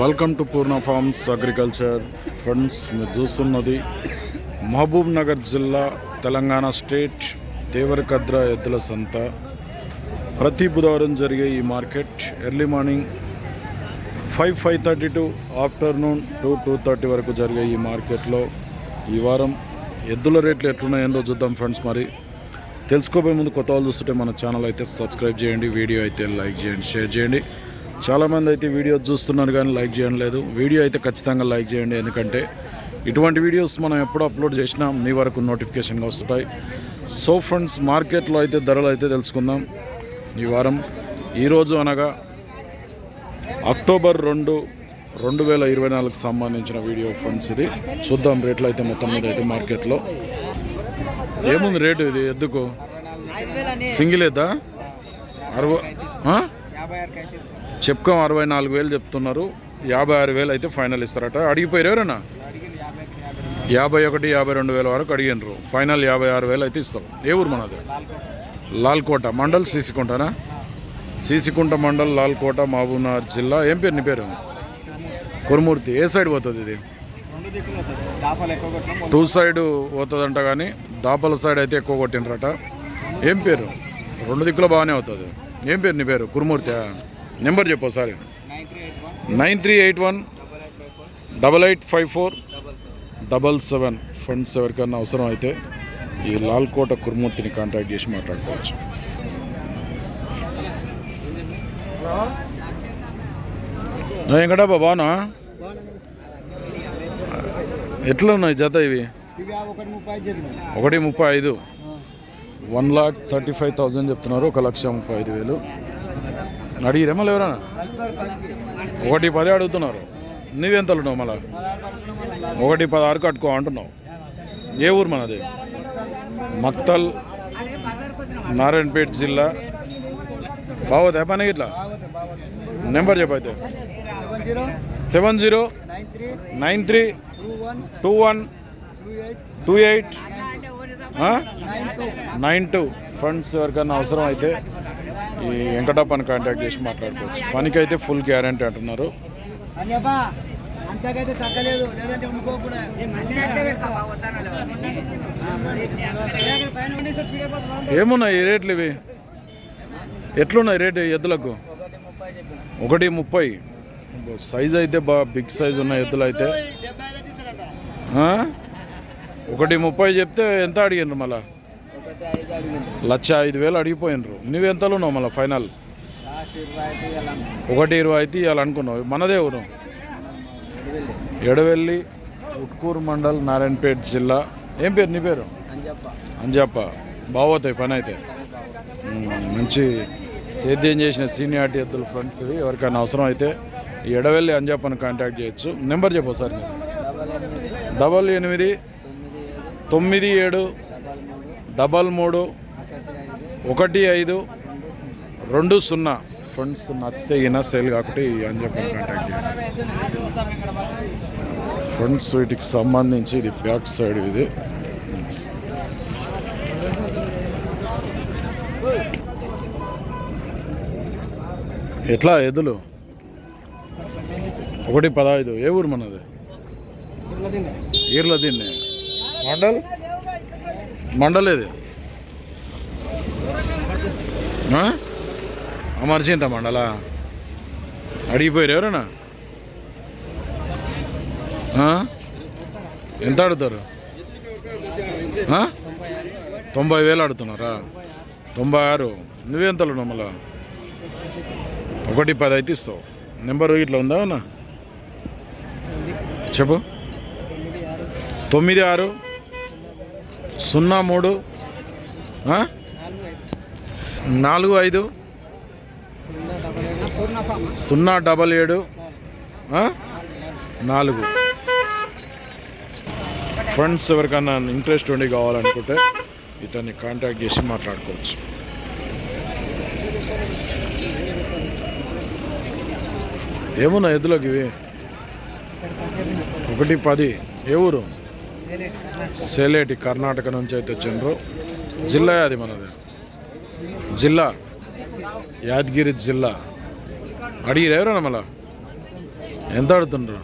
Welcome to Purna farms agriculture friends మీరు చూస్తున్నది మహబూబ్ నగర్ జిల్లా తెలంగాణ స్టేట్ దేవరకద్ర ఎద్దుల సంత ప్రతి బుధవారం జరిగే ఈ market early morning five five thirty to afternoon two two thirty వరకు జరిగే ఈ మార్కెట్లో ఈ వారం ఎద్దుల రేట్లు ఎట్లున్నాయందో చూద్దాం ఫ్రెండ్స్ మరి. తెలుసుకోబోయే ముందు కొత్త వాళ్ళు చూస్తుంటే మన ఛానల్ అయితే సబ్స్క్రైబ్ చేయండి వీడియో అయితే లైక్ చేయండి షేర్ చేయండి. చాలామంది అయితే వీడియో చూస్తున్నారు కానీ లైక్ చేయడం లేదు. వీడియో అయితే ఖచ్చితంగా లైక్ చేయండి. ఎందుకంటే ఇటువంటి వీడియోస్ మనం ఎప్పుడు అప్లోడ్ చేసినా మీ వరకు నోటిఫికేషన్గా వస్తుంటాయి. సో ఫ్రెండ్స్ మార్కెట్లో అయితే ధరలు అయితే తెలుసుకుందాం. ఈ వారం ఈరోజు అనగా అక్టోబర్ రెండు రెండు వేల ఇరవై నాలుగుకి సంబంధించిన వీడియో ఫండ్స్ ఇది. చూద్దాం రేట్లు అయితే మొత్తం మీద అయితే మార్కెట్లో. ఏముంది రేటు ఇది? ఎందుకు? సింగిల్ ఎద్దా అరవై చెప్పుకో అరవై నాలుగు వేలు చెప్తున్నారు. యాభై ఆరు వేలు అయితే ఫైనల్ ఇస్తారట. అడిగిపోయారు ఎవరన్నా? యాభై ఒకటి యాభై రెండు వేల వరకు అడిగినారు. ఫైనల్ యాభై ఆరు వేలు అయితే ఇస్తాం. ఏ ఊరు మనది? లాల్కోట. మండల్ సీసికుంటనా సీసికుంట మండల్ లాల్కోట మహబూబ్నగర్ జిల్లా. ఏం పేరు నీ పేరు? కురుమూర్తి. ఏ సైడ్ పోతుంది ఇది? టూ సైడ్ పోతుందంట కానీ దాపల సైడ్ అయితే ఎక్కువ కొట్టినరట ఏం పేరు? రెండు దిక్కులో బాగానే అవుతుంది. ఏం పేరు నీ పేరు? కురుమూర్తి నెంబర్ చెప్పు ఒకసారి. Nine three eight one. Double eight five four. Double seven. Friends ఎవరికైనా అవసరం అయితే ఈ లాల్కోట కురుమూర్తిని కాంటాక్ట్ చేసి మాట్లాడుకోవచ్చు. వెంకటప్ప బాగున్నా ఎట్లా ఉన్నాయి జత ఇవి? ఒకటి ముప్పై ఐదు. One lakh thirty five thousand చెప్తున్నారు. ఒక లక్ష ముప్పై ఐదు వేలు. అడిగిరేమో ఎవరైనా ఒకటి పది అడుగుతున్నారు. నువ్వెంతలు ఉన్నావు మళ్ళా? ఒకటి పదహారు కట్టుకో అంటున్నావు. ఏ ఊరు మనది? మక్తల్ నారాయణపేట జిల్లా. బాగోదా పని ఇట్లా number చెప్పైతే seven zero nine three two one two eight nine two nine two. Friends ఎవరికైనా అవసరం అయితే ఈ వెంకటప్పని కాంటాక్ట్ చేసి మాట్లాడుకోవచ్చు. పనికి అయితే ఫుల్ గ్యారంటీ అంటున్నారు. అంతకైతే తగ్గలేదు. లేదంటే ఏమున్నాయి ఈ రేట్లు ఇవి? ఎట్లున్నాయి రేటు ఎద్దులకు? ఒకటి ముప్పై. సైజ్ అయితే బాగా బిగ్ సైజ్ ఉన్న ఎద్దులు అయితే? ఒకటి ముప్పై చెప్తే ఎంత అడిగినారు మళ్ళా? లక్ష ఐదు వేలు అడిగిపోయినరు. నువ్వెంతలో ఉన్నావు మళ్ళీ ఫైనల్? ఒకటి ఇరవై అయితే ఇవ్వాలి అనుకున్నావు. మనదే ఊరు ఎడవెల్లి. ఉట్కూరు మండల్ నారాయణపేట జిల్లా. ఏం పేరు నీ పేరు? అంజప్ప. బాగోతాయి పని అయితే మంచి సేద్యం చేసిన సీనియారిటీ ఎద్దుల ఫ్రెండ్స్ ఎవరికైనా అవసరం అయితే ఎడవెల్లి అంజప్పని కాంటాక్ట్ చేయొచ్చు. నెంబర్ చెప్పు సార్ మీరు డబల్ ఎనిమిది తొమ్మిది ఏడు డబల్ మూడు ఒకటి ఐదు రెండు సున్నా. ఫ్రెండ్స్ నచ్చితే ఈయన సేల్ కాకపోతే ఈ అంజప్పని కాంటాక్ట్ చేయండి. ఫ్రంట్ వీటికి సంబంధించి ఇది బ్యాక్ సైడ్ ఇది. ఎట్లా ఎద్దులు? ఒకటి పదహైదు. ఏ ఊరు మనది? ఈర్ల దీన్ని మండల్? మండలేదు. ఇది అమర్చింత మండలా? అడిగిపోయారు ఎవరన్నా ఎంత ఆడుతారు తొంభై వేలు ఆడుతున్నారా తొంభై ఆరు. నువ్వెంతలు ఉన్నావు మళ్ళా ఒకటి పది అయితే ఇస్తావు. నెంబరు ఇట్లా ఉందా అన్న? చెప్పు. తొమ్మిది ఆరు. సున్నా మూడు నాలుగు ఐదు సున్నా డబల్ ఏడు నాలుగు. ఫ్రెండ్స్ ఎవరికైనా ఇంట్రెస్ట్ ఉండి కావాలనుకుంటే ఇతన్ని కాంటాక్ట్ చేసి మాట్లాడుకోవచ్చు. ఏమున్నా ఎద్దులోకి ఇవి? ఒకటి పది. ఏ ఊరు? సేలేటి కర్ణాటక నుంచి అయితే వచ్చిండ్రు. జిల్లా అది మనది. జిల్లా. యాదగిరి జిల్లా. అడిగిరు ఎవరన్నా మళ్ళా? ఎంత అడుగుతుండ్రు?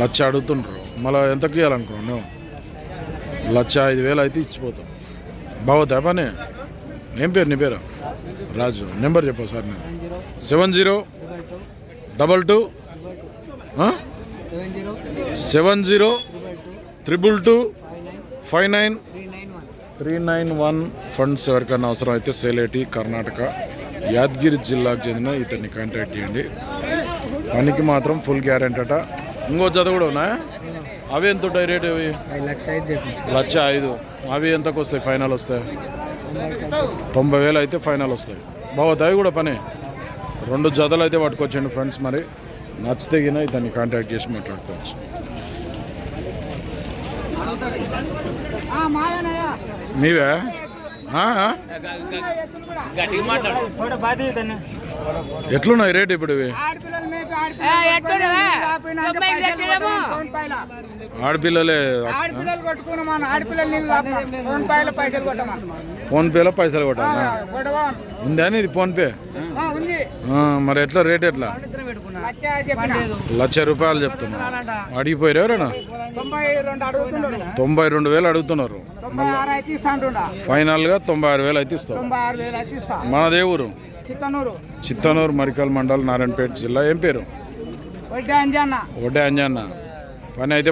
లచ్చ అడుగుతుండ్రు. మళ్ళీ ఎంతకి ఇవ్వాలనుకున్నావు లచ్చ ఐదు వేలు అయితే ఇచ్చిపోతాం బాగుతా పని? ఏం పేరు నీ పేరు? రాజు. నెంబర్ చెప్పు సార్ నేను seven zero double two seven zero seven zero triple two triple two five nine three nine one friends ఎవరికైనా అవసరం అయితే సేలేటి కర్ణాటక యాదగిరి జిల్లాకు చెందిన ఇతన్ని కాంటాక్ట్ చేయండి. పనికి మాత్రం ఫుల్ గ్యారెంటీ అట. ఇంకో జత కూడా ఉన్నాయా అవి ఎంత ఉంటాయి రేట్ అవి లక్ష ఐదు చెప్పి. లక్ష ఐదు. అవి ఎంతకు వస్తాయి? ఫైనల్ వస్తాయి? తొంభై వేలు అయితే ఫైనల్ వస్తాయి. బాగుతాయి కూడా పని. రెండు జతలు అయితే పట్టుకొచ్చండి ఫ్రెండ్స్ మరి. నచ్చితే గిన ఇతన్ని కాంటాక్ట్ చేసి మాట్లాడుకోవచ్చు. నీవే ఆ, ఆ? ఎట్లున్నాయి రేట్ ఇప్పుడు ఇవి ఆడపిల్లలే ఆడపిల్లలు కొట్టుకున్నామా ఆడపిల్లలు నీళ్ళు రెండు పాయల పైసలు కొట్టమా ఫోన్ పేలో పైసలు కొట్టాలా కొట్టవా ఉందా ఇది ఫోన్ పే ఉంది ఆ, మరి ఎట్లా రేట్ ఎట్లా? లక్ష రూపాయలు చెప్తున్నా. అడిగిపోయారు ఎవరైనా? తొంభై రెండు వేలు అడుగుతున్నారు. అంటుండా ఫైనల్గా తొంభై ఆరు వేలు అయితే ఇస్తాం. మనదే ఊరు? చిత్తనూరు. చిత్తనూరు మరికల్ మండల్ నారాయణపేట జిల్లా. ఏం పేరు? వడ్డీ అంజన్న. పని అయితే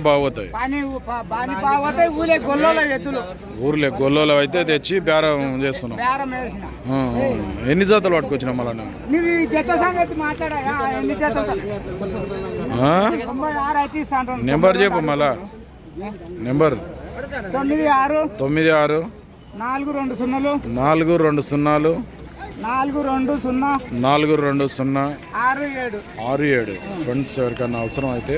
ఎత్తులు ఊర్లే గొల్లోలో అయితే తెచ్చి బేరం చేస్తున్నాం. ఎన్ని జాతలు పట్టుకొచ్చినా మళ్ళా నెంబర్ చెప్పు మళ్ళా. నెంబర్. తొమ్మిది ఆరు. తొమ్మిది ఆరు. నాలుగు రెండు సున్నాలు. నాలుగు రెండు సున్నాలు. నాలుగు రెండు సున్నా. నాలుగు రెండు సున్నా. ఆరు ఏడు. ఆరు ఏడు. ఫ్రెండ్స్ ఎవరికైనా అవసరం అయితే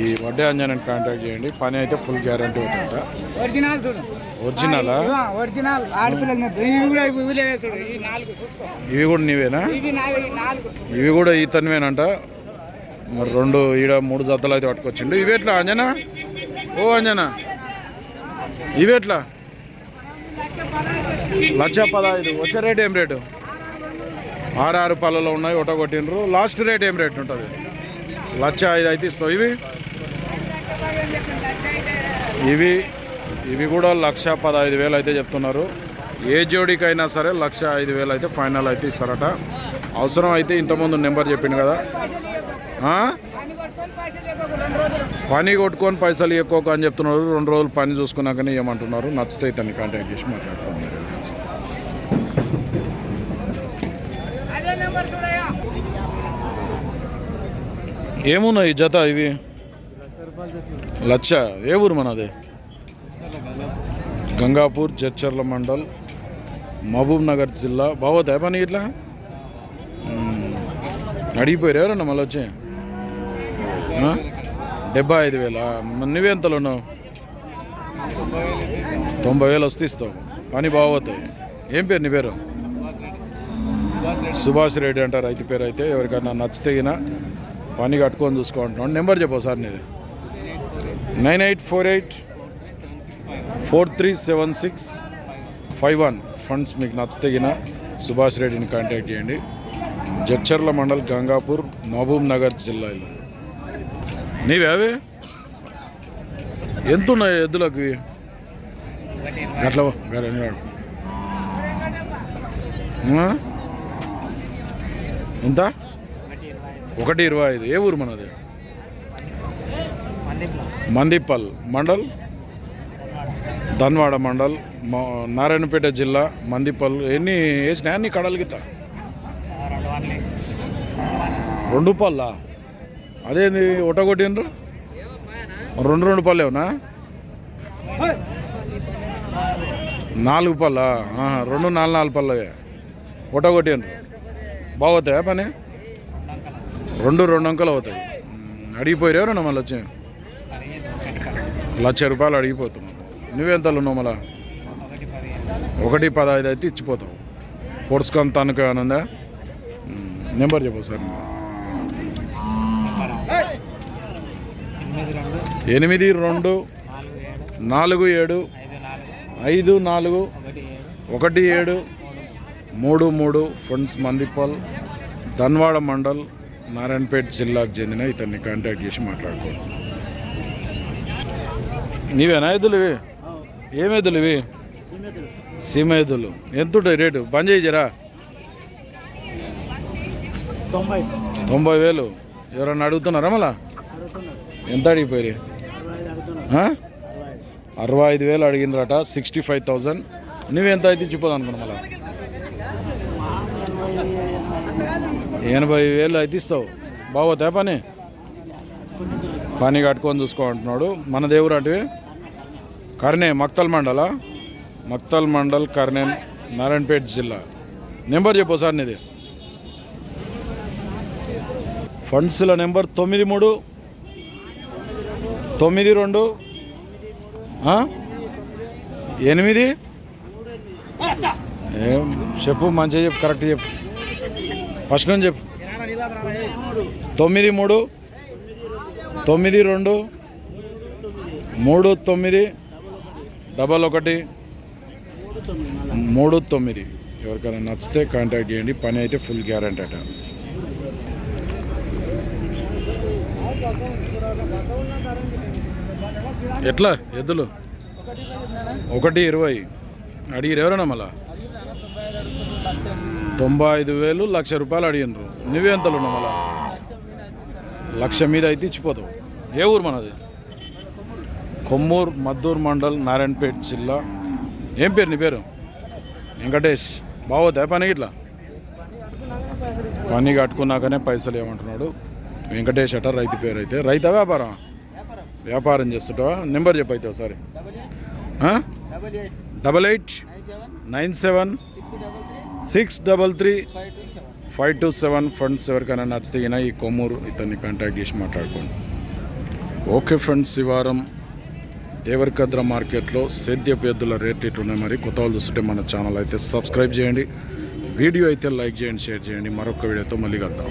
ఈ వడ్డే అంజనాన్ని కాంటాక్ట్ చేయండి. పని అయితే ఫుల్ గ్యారంటీ అవుతుంట ఒరిజినల్ చూడు. ఒరిజినలా ఒరిజినల్. ఇవి కూడా నీవేనా? ఇవి కూడా ఈతనివేనంట మరి రెండు ఈడ మూడు జతలు అయితే పట్టుకొచ్చిండు. ఇవి ఎట్లా అంజనా? ఓ అంజనా. ఇవి ఎట్లా? లక్ష పదహైదు. వచ్చే రేట్ ఏం రేటు ఆరు ఆరు పళ్ళలో ఉన్నాయి ఒకటో కొట్టిండ్రు లాస్ట్ రేట్ ఏం రేట్ ఉంటుంది? లక్ష ఐదు అయితే ఇస్తావు. ఇవి? ఇవి ఇవి కూడా లక్ష పదహైదు వేలు అయితే చెప్తున్నారు. ఏ జోడికైనా సరే లక్ష ఐదు వేలు అయితే ఫైనల్ అయితే ఇస్తారట. అవసరం అయితే ఇంతకుముందు నెంబర్ చెప్పిండు కదా. పని కొట్టుకొని పైసలు ఎక్కువ అని చెప్తున్నారు. రెండు రోజులు పని చూసుకున్నాకనే ఏమంటున్నారు. నచ్చితే ఇతన్ని కాంటాక్ట్ చేసి మాట్లాడుతున్నారు ఏమున్నాయి జత ఇవి? లచ్చ ఏ ఊరు మనది గంగాపూర్ జడ్చర్ల మండల్ మహబూబ్ నగర్ జిల్లా. బాగోతాయి పని ఇట్లా? అడిగిపోయారు ఎవరన్నా మళ్ళీ వచ్చి? డెబ్బై ఐదు వేల? నువ్వెంతలో ఉన్నావు? తొంభై వేలు వస్తే ఇస్తావు. పని బాగోతాయి. ఏం పేరు నీ పేరు? సుభాష్ రెడ్డి అంటారు. రైతు పేరు అయితే ఎవరికైనా నచ్చితే పని కట్టుకొని చూసుకుంటున్నాను నెంబర్ చెప్పు సార్ నీది. Nine eight four eight four three seven six five one. Friends మీకు నచ్చతగిన సుభాష్ రెడ్డిని కాంటాక్ట్ చేయండి. జడ్చర్ల మండల్ గంగాపూర్ మహబూబ్ నగర్ జిల్లాలో. నీవే ఎంత ఉన్నాయి ఎద్దులకు అట్లా ఎంత? ఒకటి ఇరవై ఐదు. ఏ ఊరు మనది? మందిప్పల్ మండల్ ధన్వాడ మండల్ నారాయణపేట జిల్లా మందిపల్ ఎన్ని వేసినా అన్ని కడలు గిట్ట. రెండు పళ్ళా? అదేంది ఒటగొట్టిండ్రు రెండు రెండు పళ్ళేవునా నాలుగు పళ్ళా? రెండు నాలుగు నాలుగు పళ్ళవే ఒటగొట్టిండ్రు బాగుతాయా పని? రెండు రెండు అంకలు అవుతాయి. అడిగిపోయారు ఎవరన్నా మళ్ళీ వచ్చి లక్ష రూపాయలు అడిగిపోతున్నావు నువ్వెంతలు ఉన్నావు మళ్ళా? ఒకటి పదహైదు అయితే ఇచ్చిపోతావు. పొడుచుకొని తనకు ఏమైనా ఉందా నెంబర్ చెప్పు సార్. ఎనిమిది రెండు నాలుగు ఏడు ఐదు నాలుగు ఒకటి ఏడు మూడు మూడు ఫండ్స్ మందిపల్ ధన్వాడ మండల్ నారాయణపేట జిల్లాకు చెందిన ఇతన్ని కాంటాక్ట్ చేసి మాట్లాడుకోవాలి నీవేనా ఎద్దులు ఇవి ఏం ఎద్దులు ఇవి సీమ ఎద్దులు. ఎంత ఉంటాయి రేటు? బంద్ చేయరా తొంభై. వేలు. ఎవరన్నా అడుగుతున్నారా మళ్ళా? ఎంత అడిగిపోయి అరవై ఐదు వేలు అడిగినరట సిక్స్టీ ఫైవ్ థౌజండ్ నువ్వెంత అయితే ఇచ్చిపోదు అనుకున్నా మళ్ళా. ఎనభై వేలు అయితే ఇస్తావు. బాగోతా పని? పని కట్టుకొని చూసుకో అంటున్నాడు. మన దేవుడు అంటే కర్నే మక్తల్ మండల. మక్తల్ మండల్ కర్నే నారాయణపేట జిల్లా. నెంబర్ చెప్పు సార్ నీది. ఫండ్స్ల నెంబర్ తొమ్మిది మూడు తొమ్మిది రెండు ఎనిమిది? ఏం చెప్పు మంచిగా చెప్పు కరెక్ట్ చెప్పు. ఫస్ట్ నుంచి చెప్పు. తొమ్మిది మూడు తొమ్మిది రెండు మూడు తొమ్మిది డబల్ ఒకటి. మూడు తొమ్మిది. ఎవరికైనా నచ్చితే కాంటాక్ట్ చేయండి. పని అయితే ఫుల్ గ్యారంటీ అట. ఎట్లా? ఎద్దులు? ఒకటి ఇరవై. అడిగిరు ఎవరైనా మళ్ళా? తొంభై ఐదు వేలు లక్ష రూపాయలు అడిగినరు నువ్వెంతలు ఉన్నావు మళ్ళా? లక్ష మీద అయితే ఇచ్చిపోతావు. ఏ ఊరు మనది? కొమ్మూరు మద్దూర్ మండల్ నారాయణపేట జిల్లా. ఏం పేరు నీ పేరు? వెంకటేష్. బాగోతా పని ఇట్లా పని కట్టుకున్నాకనే పైసలు ఏమంటున్నాడు. వెంకటేష్ అట రైతు పేరు అయితే. రైతా వ్యాపారం? వ్యాపారం చేస్తుంటావా? నెంబర్ చెప్పు అయితే ఒకసారి. Double eight nine seven six double three five two seven friends friends ఎవరికైనా నచ్చితే ఈయన ఈ కొమ్మూరు ఇతన్ని కాంటాక్ట్ చేసి మాట్లాడుకోండి. ఓకే ఫ్రెండ్స్ ఈ వారం దేవరకద్ర మార్కెట్లో సేద్యపు ఎద్దుల రేట్లు ఇట్లున్నాయి మరి కొత్త వాళ్ళు చూస్తుంటే మన ఛానల్ అయితే సబ్స్క్రైబ్ చేయండి. వీడియో అయితే లైక్ చేయండి షేర్ చేయండి. మరొక వీడియోతో మళ్ళీ కలుద్దాం.